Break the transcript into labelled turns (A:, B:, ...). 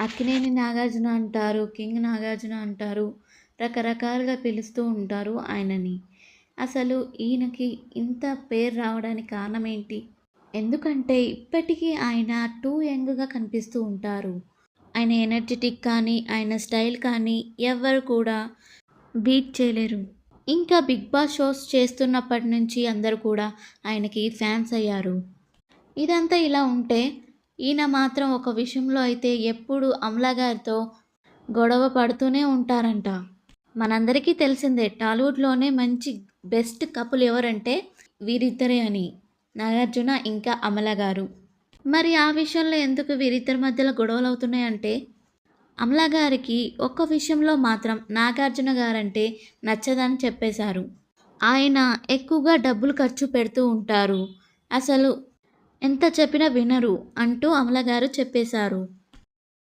A: అక్కినేని నాగార్జున అంటారు కింగ్ నాగార్జున అంటారు రకరకాలుగా పిలుస్తూ ఉంటారు ఆయనని. అసలు ఈయనకి ఇంత పేరు రావడానికి కారణం ఏంటి ఎందుకంటే ఇప్పటికీ ఆయన టూ యంగ్గా కనిపిస్తూ ఉంటారు. ఆయన ఎనర్జెటిక్ కానీ ఆయన స్టైల్ కానీ ఎవరు కూడా బీట్ చేయలేరు. ఇంకా బిగ్ బాస్ షోస్ చేస్తున్నప్పటి నుంచి అందరూ కూడా ఆయనకి ఫ్యాన్స్ అయ్యారు. ఇదంతా ఇలా ఉంటే ఈయన మాత్రం ఒక విషయంలో అయితే ఎప్పుడు అమలాగారితో గొడవ పడుతూనే ఉంటారంట. మనందరికీ తెలిసిందే టాలీవుడ్లోనే మంచి బెస్ట్ కపుల్ ఎవరంటే వీరిద్దరే అని. నాగార్జున ఇంకా అమల గారు. మరి ఆ విషయంలో ఎందుకు వీరిద్దరి మధ్యలో గొడవలు అవుతున్నాయంటే అమల గారికి ఒక్క విషయంలో మాత్రం నాగార్జున గారంటే నచ్చదని చెప్పేశారు. ఆయన ఎక్కువగా డబ్బులు ఖర్చు పెడుతూ ఉంటారు. అసలు ఎంత చెప్పినా వినరు అంటూ అమలగారు చెప్పేశారు.